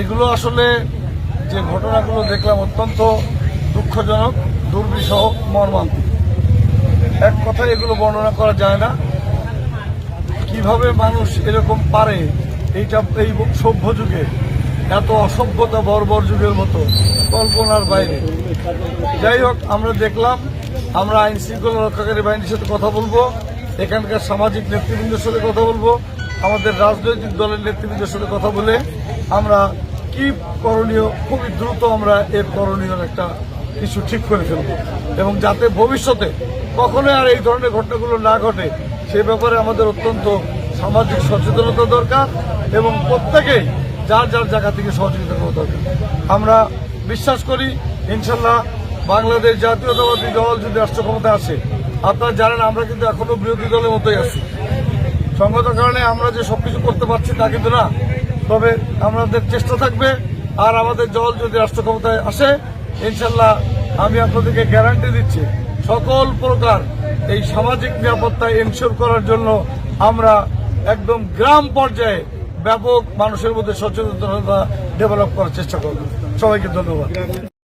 এগুলো আসলে যে ঘটনাগুলো দেখলাম অত্যন্ত দুঃখজনক, দুর্বিষহ, মর্মান্তিক। এক কথায় এগুলো বর্ণনা করা যায় না। কীভাবে মানুষ এরকম পারে এইটা, এই সভ্য যুগে, এত অসভ্যতা বর্বর যুগের মতো, কল্পনার বাইরে। যাই হোক, আমরা দেখলাম, আমরা আইন শৃঙ্খলা রক্ষাকারী বাহিনীর সাথে কথা বলব, এখানকার সামাজিক নেতৃবৃন্দের সাথে কথা বলব। আমাদের রাজনৈতিক দলের নেতৃবৃন্দের সাথে কথা বলে আমরা কি করণীয়, খুবই দ্রুত আমরা এর করণীয় একটা কিছু ঠিক করে ফেলব। এবং যাতে ভবিষ্যতে কখনোই আর এই ধরনের ঘটনাগুলো না ঘটে, সে ব্যাপারে আমাদের অত্যন্ত সামাজিক সচেতনতা দরকার এবং প্রত্যেকেই যার যার জায়গা থেকে সহযোগিতা করা দরকার। আমরা বিশ্বাস করি, ইনশাল্লাহ বাংলাদেশ জাতীয়তাবাদী দল যদি রাষ্ট্র ক্ষমতা আসে, আপনারা জানেন আমরা কিন্তু এখনও বিরোধী দলের মতোই আছি। সঙ্গত কারণে আমরা যে সবকিছু করতে পারছি তা কিন্তু না। তবে আমাদের চেষ্টা থাকবে, আর আমাদের দল যদি রাষ্ট্র ক্ষমতায় আসে, ইনশাল্লাহ আমি আপনাদেরকে গ্যারান্টি দিচ্ছি, সকল প্রকার এই সামাজিক নিরাপত্তা এনশিওর করার জন্য আমরা একদম গ্রাম পর্যায়ে ব্যাপক মানুষের মধ্যে সচেতনতা ডেভেলপ করার চেষ্টা করব। সবাইকে ধন্যবাদ।